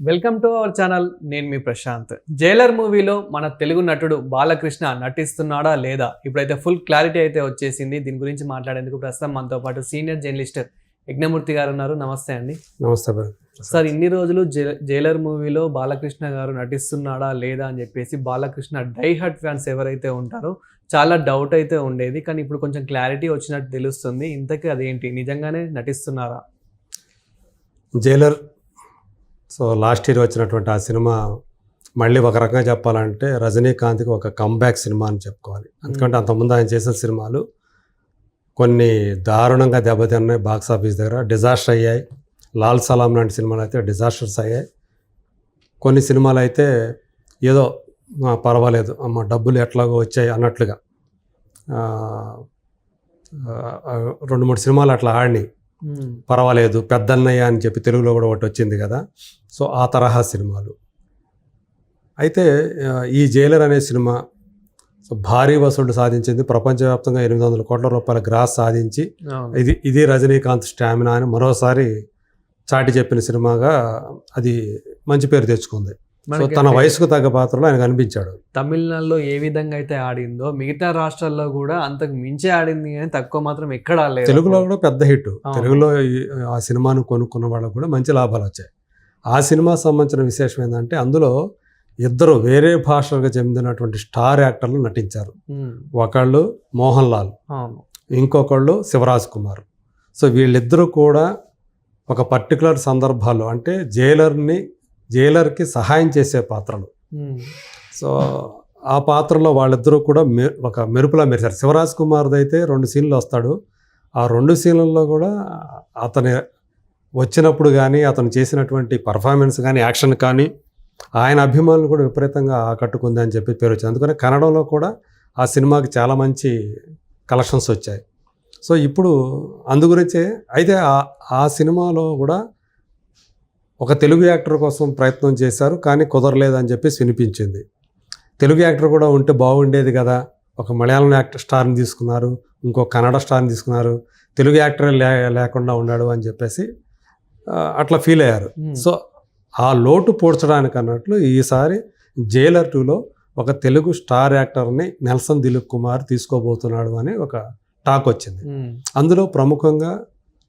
Welcome to our channel నేను మీ Prashanth. Jailer మూవీలో మన తెలుగు నటుడు బాలకృష్ణ నటిస్తున్నాడా లేదా? ఇప్పుడైతే ఫుల్ క్లారిటీ అయితే వచ్చేసింది. దీని గురించి మాట్లాడేందుకు ప్రస్తుతం మనతో పాటు సీనియర్ జర్నలిస్ట్ యజ్ఞమూర్తి గారు ఉన్నారు. నమస్తే అండి. నమస్తే. సార్ ఇన్ని రోజులు జై- జైలర్ మూవీలో బాలకృష్ణ గారు నటిస్తున్నాడా లేదా అని చెప్పేసి బాలకృష్ణ డై హట్ ఫ్యాన్స్ ఎవరైతే ఉంటారో చాలా డౌట్ అయితే ఉండేది. కానీ ఇప్పుడు కొంచెం క్లారిటీ వచ్చినట్టు తెలుస్తుంది. ఇంతకీ అదేంటి? నిజంగానే నటిస్తున్నారా? జైలర్ సో లాస్ట్ ఇయర్ వచ్చినటువంటి ఆ సినిమా మళ్ళీ ఒక రకంగా చెప్పాలంటే రజనీకాంత్కి ఒక కంబ్యాక్ సినిమా అని చెప్పుకోవాలి. ఎందుకంటే అంతకుముందు ఆయన చేసిన సినిమాలు కొన్ని దారుణంగా దెబ్బతిన్నాయి బాక్స్ ఆఫీస్ దగ్గర. డిజాస్టర్ అయ్యాయి. లాల్ సలాం లాంటి సినిమాలు అయితే డిజాస్టర్స్ అయ్యాయి. కొన్ని సినిమాలు అయితే ఏదో "ఆ, పర్వాలేదు అమ్మ డబ్బులు ఎట్లాగో వచ్చాయి అన్నట్లుగా రెండు మూడు సినిమాలు అట్లా ఆడినాయి. పర్వాలేదు పెద్దన్నయ్య అని చెప్పి తెలుగులో కూడా ఒకటి వచ్చింది కదా. సో ఆ తరహా సినిమాలు. అయితే ఈ జైలర్ అనే సినిమా సో భారీ వసూళ్ళు సాధించింది. ప్రపంచవ్యాప్తంగా ఎనిమిది వందల కోట్ల రూపాయల గ్రాస్ సాధించి. ఇది ఇది రజనీకాంత్ స్టామినా అని మరోసారి చాటి చెప్పిన సినిమాగా అది మంచి పేరు తెచ్చుకుంది. తన అంటే వయసుకు తగ్గ పాత్రలో ఆయన కనిపించాడు తమిళనాడులో ఏ విధంగా అయితే ఆడిందో మిగతా రాష్ట్రాల్లో కూడా అంతకు మించి ఆడింది కానీ తక్కువ మాత్రం ఎక్కడ ఆడలేదు తెలుగులో కూడా పెద్ద హిట్. తెలుగులో ఆ సినిమాను కొనుక్కున్న వాళ్ళకు కూడా మంచి లాభాలు వచ్చాయి. ఆ సినిమా సంబంధించిన విశేషం ఏంటంటే అందులో ఇద్దరు వేరే భాషలకు చెందినటువంటి స్టార్ యాక్టర్లు నటించారు. ఒకళ్ళు మోహన్ లాల్ ఇంకొకళ్ళు శివరాజ్ కుమార్. సో వీళ్ళిద్దరూ కూడా ఒక పర్టికులర్ సందర్భాల్లో అంటే జైలర్ని జైలర్కి సహాయం చేసే పాత్రలు. సో ఆ పాత్రలో వాళ్ళిద్దరూ కూడా మె ఒక మెరుపులా మెరిశారు. శివరాజ్ కుమార్ది అయితే రెండు సీన్లు వస్తాడు. ఆ రెండు సీన్లలో కూడా అతని వచ్చినప్పుడు కానీ అతను చేసినటువంటి పర్ఫార్మెన్స్ కానీ యాక్షన్ కానీ ఆయన అభిమానులు కూడా విపరీతంగా ఆకట్టుకుంది అని చెప్పి పేరు వచ్చింది. అందుకని కన్నడంలో కూడా ఆ సినిమాకి చాలా మంచి కలెక్షన్స్ వచ్చాయి. సో ఇప్పుడు అందుగురించే అయితే ఆ ఆ సినిమాలో కూడా ఒక తెలుగు యాక్టర్ కోసం ప్రయత్నం చేశారు కానీ కుదరలేదని చెప్పేసి వినిపించింది. తెలుగు యాక్టర్ కూడా ఉంటే బాగుండేది కదా. ఒక మలయాళం యాక్టర్ స్టార్ని తీసుకున్నారు ఇంకో కన్నడ స్టార్ని తీసుకున్నారు. తెలుగు యాక్టర్ లే లేకుండా ఉన్నాడు అని చెప్పేసి అట్లా ఫీల్ అయ్యారు. ఉమ్, సో ఆ లోటు పూడ్చడానికి అన్నట్లు ఈసారి జైలర్ టూలో ఒక తెలుగు స్టార్ యాక్టర్ని నెల్సన్ దిలీప్ కుమార్ తీసుకోబోతున్నాడు అని ఒక టాక్ వచ్చింది. ఉమ్, అందులో ప్రముఖంగా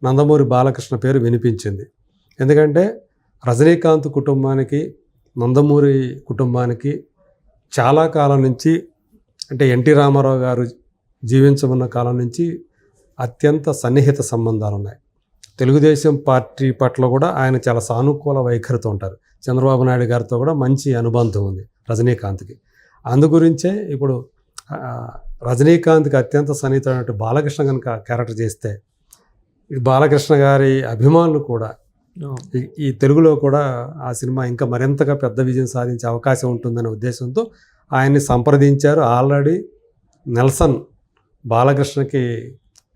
నందమూరి బాలకృష్ణ పేరు వినిపించింది. ఎందుకంటే రజనీకాంత్ కుటుంబానికి నందమూరి కుటుంబానికి చాలా కాలం నుంచి అంటే ఎన్టీ రామారావు గారు జీవించమన్న కాలం నుంచి అత్యంత సన్నిహిత సంబంధాలు ఉన్నాయి. తెలుగుదేశం పార్టీ పట్ల కూడా ఆయన చాలా సానుకూల వైఖరితో ఉంటారు. చంద్రబాబు నాయుడు గారితో కూడా మంచి అనుబంధం ఉంది రజనీకాంత్కి. అందు గురించే ఇప్పుడు రజనీకాంత్కి అత్యంత సన్నిహితమైన బాలకృష్ణ కనుక క్యారెక్టర్ చేస్తే ఈ బాలకృష్ణ గారి అభిమానులు కూడా ఈ- తెలుగులో కూడా ఆ సినిమా ఇంకా మరింతగా పెద్ద విజయం సాధించే అవకాశం ఉంటుందనే ఉద్దేశంతో ఆయన్ని సంప్రదించారు. ఆల్రెడీ నెల్సన్ బాలకృష్ణకి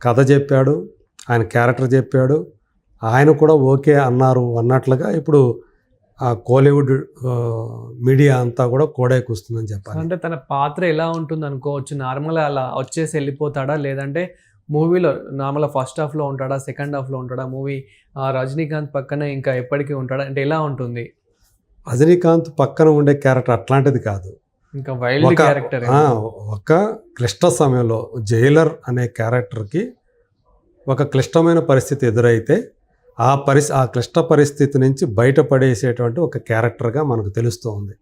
కథ చెప్పాడు ఆయన క్యారెక్టర్ చెప్పాడు. ఆయన కూడా ఓకే అన్నారు అన్నట్లుగా ఇప్పుడు ఆ కోలీవుడ్ మీడియా అంతా కూడా కోడైకొస్తుందని చెప్పాలి. అంటే తన పాత్ర ఎలా ఉంటుంది అనుకోవచ్చు నార్మల్ అలా వచ్చేసి వెళ్ళిపోతాడా? లేదంటే మూవీలో నార్మల్ ఫస్ట్ హాఫ్లో ఉంటాడా సెకండ్ హాఫ్లో ఉంటాడా మూవీ? రజనీకాంత్ పక్కన ఇంకా ఎప్పటికీ ఉంటాడా? అంటే ఎలా ఉంటుంది? రజనీకాంత్ పక్కన ఉండే క్యారెక్టర్ అట్లాంటిది కాదు. ఇంకా వైల్డ్ క్యారెక్టర్. ఒక క్లిష్ట సమయంలో జైలర్ అనే క్యారెక్టర్కి ఒక క్లిష్టమైన పరిస్థితి ఎదురైతే ఆ పరిస్థి ఆ క్లిష్ట పరిస్థితి నుంచి బయటపడేసేటువంటి ఒక క్యారెక్టర్గా మనకు తెలుస్తూ ఉంది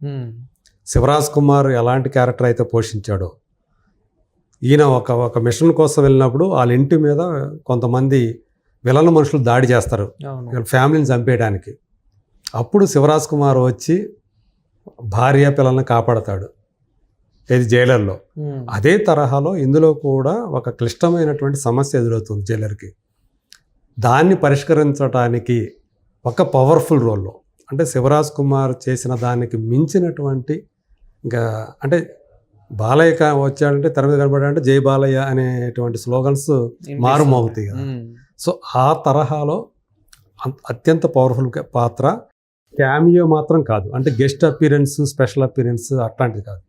శివరాజ్ కుమార్ ఎలాంటి క్యారెక్టర్ అయితే పోషించాడో ఈయన ఒక ఒక మిషన్ కోసం వెళ్ళినప్పుడు వాళ్ళ ఇంటి మీద కొంతమంది విలన మనుషులు దాడి చేస్తారు. ఫ్యామిలీని చంపేయడానికి. అప్పుడు శివరాజ్ కుమార్ వచ్చి భార్య పిల్లల్ని కాపాడతాడు. ఇది జైలర్లో. అదే తరహాలో ఇందులో కూడా ఒక క్లిష్టమైనటువంటి సమస్య ఎదురవుతుంది జైలర్కి. దాన్ని పరిష్కరించడానికి ఒక పవర్ఫుల్ రోల్లో అంటే శివరాజ్ కుమార్ చేసిన దానికి మించినటువంటి ఇంకా అంటే బాలయ్య కా- వచ్చాడంటే తెర మీద కనబడాడంటే జై బాలయ్య అనేటువంటి స్లోగన్స్ మారుమోగుతాయి కదా. సో ఆ తరహాలో అత్యంత పవర్ఫుల్ పాత్ర క్యామియో మాత్రం కాదు. అంటే గెస్ట్ అపీరెన్స్ స్పెషల్ అపీరెన్స్ అట్లాంటిది కాదు.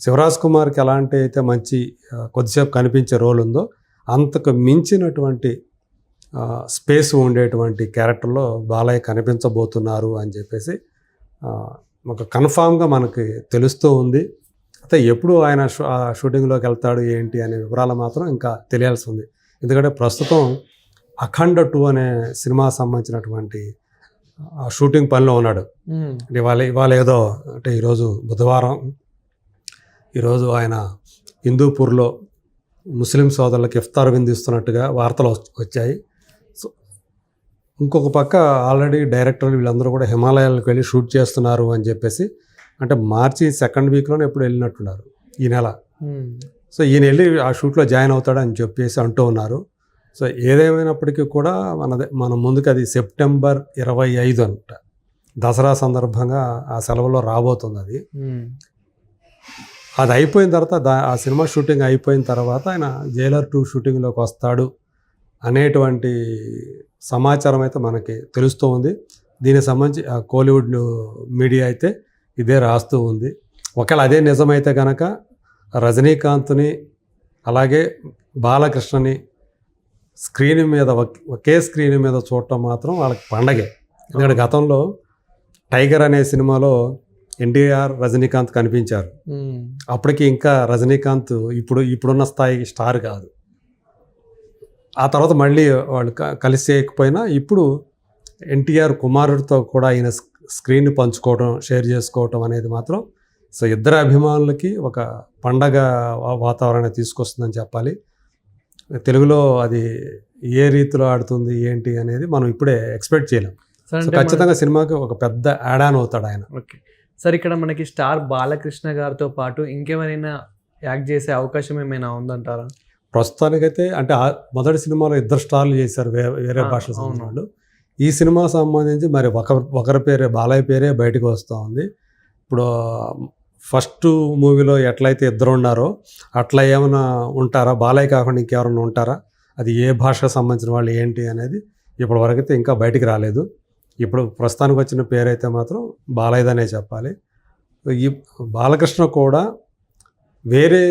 శివరాజ్ కుమార్కి ఎలాంటి అయితే మంచి కొద్దిసేపు కనిపించే రోల్ ఉందో అంతకు మించినటువంటి స్పేస్ ఉండేటువంటి క్యారెక్టర్లో బాలయ్య కనిపించబోతున్నారు అని చెప్పేసి ఒక కన్ఫామ్గా మనకి తెలుస్తూ ఉంది. అయితే ఎప్పుడు ఆయన షూటింగ్లోకి వెళ్తాడు ఏంటి అనే వివరాలు మాత్రం ఇంకా తెలియాల్సి ఉంది. ఎందుకంటే ప్రస్తుతం అఖండ టూ అనే సినిమా సంబంధించినటువంటి ఆ షూటింగ్ పనిలో ఉన్నాడు. అంటే ఇవాళ ఇవాళ ఏదో అంటే ఈరోజు బుధవారం ఈరోజు ఆయన హిందూపూర్లో ముస్లిం సోదరులకు ఇఫ్తార్ విందిస్తున్నట్టుగా వార్తలు వచ్- వచ్చాయి. సో ఇంకొక పక్క ఆల్రెడీ డైరెక్టర్లు వీళ్ళందరూ కూడా హిమాలయాలకు వెళ్ళి షూట్ చేస్తున్నారు అని చెప్పేసి అంటే మార్చి సెకండ్ వీక్లోనే ఎప్పుడు వెళ్ళినట్టున్నారు ఈ నెల. సో ఈయన వెళ్ళి ఆ షూట్లో జాయిన్ అవుతాడని చెప్పేసి అంటూ ఉన్నారు. సో ఏదేమైనప్పటికీ కూడా మనది మన ముందుకు అది సెప్టెంబర్ ఇరవై ఐదు అంట. దసరా సందర్భంగా ఆ సెలవులో రాబోతుంది అది. అది అయిపోయిన తర్వాత దా ఆ సినిమా షూటింగ్ అయిపోయిన తర్వాత ఆయన జైలర్ టూ షూటింగ్లోకి వస్తాడు అనేటువంటి సమాచారం అయితే మనకి తెలుస్తూ ఉంది. దీనికి సంబంధించి ఆ కోలీవుడ్ మీడియా అయితే ఇదే రాస్తూ ఉంది. ఒకవేళ అదే నిజమైతే కనుక రజనీకాంత్ని అలాగే బాలకృష్ణని స్క్రీన్ మీద ఒక్- స్క్రీన్ మీద చూడటం మాత్రం వాళ్ళకి పండగే. ఎందుకంటే గతంలో టైగర్ అనే సినిమాలో ఎన్టీఆర్ రజనీకాంత్ కనిపించారు. అప్పటికి ఇంకా రజనీకాంత్ ఇప్పుడు ఇప్పుడున్న స్థాయికి స్టార్ కాదు. ఆ తర్వాత మళ్ళీ వాళ్ళు క- కలిసి చేయకపోయినా ఇప్పుడు ఎన్టీఆర్ కుమారుడితో కూడా ఆయన స్క్రీన్ పంచుకోవడం షేర్ చేసుకోవటం అనేది మాత్రం సో ఇద్దరు అభిమానులకి ఒక పండగ వాతావరణం తీసుకొస్తుందని చెప్పాలి. తెలుగులో అది ఏ రీతిలో ఆడుతుంది ఏంటి అనేది మనం ఇప్పుడే ఎక్స్పెక్ట్ చేయలేం. ఖచ్చితంగా సినిమాకి ఒక పెద్ద యాడాన్ అవుతాడు ఆయన. ఓకే. సార్ ఇక్కడ మనకి స్టార్ బాలకృష్ణ గారితో పాటు ఇంకెవరైనా యాక్ట్ చేసే అవకాశం ఏమైనా ఉందంటారా? ప్రస్తుతానికైతే అంటే మొదటి సినిమాలో ఇద్దరు స్టార్లు చేశారు వేరే భాషల. వాళ్ళు ఈ సినిమా సంబంధించి మరి ఒక ఒకరి పేరే బాలయ్య పేరే బయటకు వస్తూ ఉంది ఇప్పుడు ఫస్ట్ మూవీలో ఎట్లయితే ఇద్దరు ఉన్నారో అట్లా ఏమైనా ఉంటారా? బాలయ్య కాకుండా ఇంకెవరైనా ఉంటారా? అది ఏ భాషకు సంబంధించిన వాళ్ళు ఏంటి అనేది ఇప్పటి వరకైతే ఇంకా బయటికి రాలేదు. ఇప్పుడు ప్రస్తుతానికి వచ్చిన పేరైతే మాత్రం బాలయ్యదనే చెప్పాలి. ఈ బాలకృష్ణ కూడా వేరే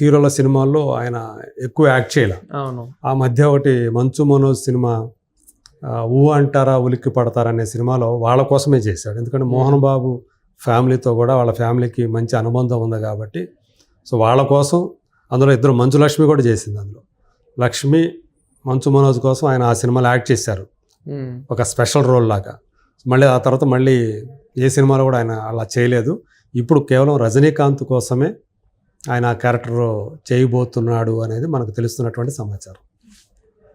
హీరోల సినిమాల్లో ఆయన ఎక్కువ యాక్ట్ చేయలే. అవును. ఆ మధ్య ఒకటి మంచు మనోజ్ సినిమా ఊ అంటారా ఉలిక్కి పడతారా అనే సినిమాలో వాళ్ళ కోసమే చేశాడు. ఎందుకంటే మోహన్ బాబు ఫ్యామిలీతో కూడా వాళ్ళ ఫ్యామిలీకి మంచి అనుబంధం ఉంది కాబట్టి సో వాళ్ళ కోసం అందులో ఇద్దరు మంచు లక్ష్మి కూడా చేసింది అందులో. లక్ష్మి మంచు మనోజ్ కోసం ఆయన ఆ సినిమాలో యాక్ట్ చేశారు. ఒక స్పెషల్ రోల్ లాగా. మళ్ళీ ఆ తర్వాత మళ్ళీ ఏ సినిమాలో కూడా ఆయన అలా చేయలేదు. ఇప్పుడు కేవలం రజనీకాంత్ కోసమే ఆయన ఆ క్యారెక్టర్ చేయబోతున్నాడు అనేది మనకు తెలుస్తున్నటువంటి సమాచారం.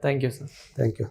Thank you sir. Thank you.